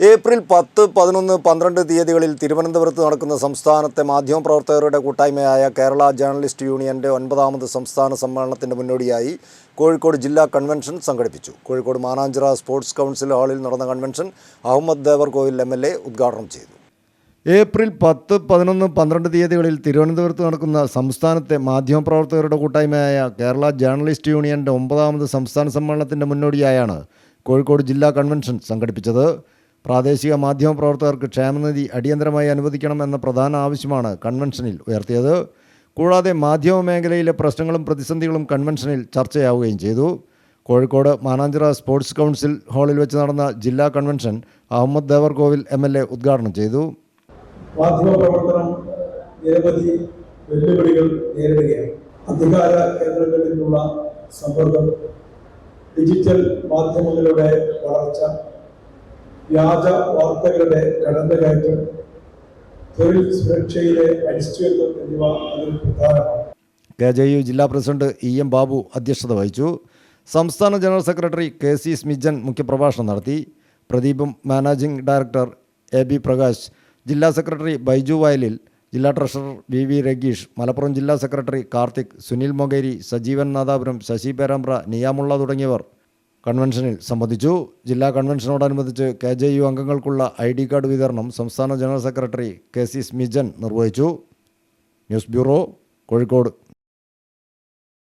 April പത്ത് പതിനൊന്ന് പന്ത്രണ്ട് തീയതികളിൽ തിരുവനന്തപുരത്ത് നടക്കുന്ന സംസ്ഥാനത്തെ മാധ്യമപ്രവർത്തകരുടെ കൂട്ടായ്മയായ കേരള ജേർണലിസ്റ്റ് യൂണിയന്റെ ഒൻപതാമത് സംസ്ഥാന സമ്മേളനത്തിന്റെ മുന്നോടിയായി കോഴിക്കോട് ജില്ലാ കൺവെൻഷൻ സംഘടിപ്പിച്ചു. കോഴിക്കോട് മാനാഞ്ചിറ സ്പോർട്സ് കൗൺസിൽ ഹാളിൽ നടന്ന convention Ahammad Devarkovil M L A ഉദ്ഘാടനം ചെയ്തു. ഏപ്രിൽ പത്ത് പതിനൊന്ന് പന്ത്രണ്ട് തീയതികളിൽ തിരുവനന്തപുരത്ത് നടക്കുന്ന സംസ്ഥാനത്തെ മാധ്യമപ്രവർത്തകരുടെ കൂട്ടായ്മയായ കേരള ജേർണലിസ്റ്റ് യൂണിയന്റെ ഒമ്പതാമത് സംസ്ഥാന സമ്മേളനത്തിന്റെ മുന്നോടിയായാണ് കോഴിക്കോട് ജില്ലാ കൺവെൻഷൻ സംഘടിപ്പിച്ചത്. പ്രാദേശിക മാധ്യമ പ്രവർത്തകർക്ക് ക്ഷേമനിധി അടിയന്തരമായി അനുവദിക്കണം എന്ന പ്രധാന ആവശ്യമാണ് കൺവെൻഷനിൽ ഉയർത്തിയത്. കൂടാതെ മാധ്യമ മേഖലയിലെ പ്രശ്നങ്ങളും പ്രതിസന്ധികളും കൺവെൻഷനിൽ ചർച്ചയാവുകയും ചെയ്തു. കോഴിക്കോട് മാനാഞ്ചിറ സ്പോർട്സ് കൗൺസിൽ ഹാളിൽ വെച്ച് നടന്ന ജില്ലാ convention Ahammad Devarkovil M L A ഉദ്ഘാടനം ചെയ്തു. മാധ്യമപ്രവർത്തനം നിരവധി വെല്ലുവിളികൾ നേരിടുകയാണ്. അധികാര കേന്ദ്രങ്ങളിലുള്ള ഡിജിറ്റൽ മാധ്യമങ്ങളുടെ വളർച്ച വ്യാജ വാർത്തകളുടെ കടന്നുകയറ്റം തൊഴിൽ സുരക്ഷയിലെ അനിശ്ചിതത്വം എന്നിവ അതിൽ പ്രധാനമാണ്. കെ ജെ യു ജില്ലാ പ്രസിഡന്റ് ഇ എം ബാബു അധ്യക്ഷത വഹിച്ചു. സംസ്ഥാന general secretary K C Smijan മുഖ്യപ്രഭാഷണം നടത്തി. പ്രദീപും managing director A B Prakash ജില്ലാ സെക്രട്ടറി ബൈജു വയലിൽ ജില്ലാ treasurer V V Rageesh Malappuram ജില്ലാ സെക്രട്ടറി കാർത്തിക് സുനിൽ മൊകേരി സജീവൻ നാദാപുരം ശശി പേരാമ്പ്ര നിയാമുള്ള തുടങ്ങിയവർ കൺവെൻഷനിൽ സംബന്ധിച്ചു. ജില്ലാ കൺവെൻഷനോടനുബന്ധിച്ച് കെ ജെ യു അംഗങ്ങൾക്കുള്ള ഐ ഡി കാർഡ് വിതരണം സംസ്ഥാന general secretary K C Smijan നിർവഹിച്ചു. News bureau Kozhikode.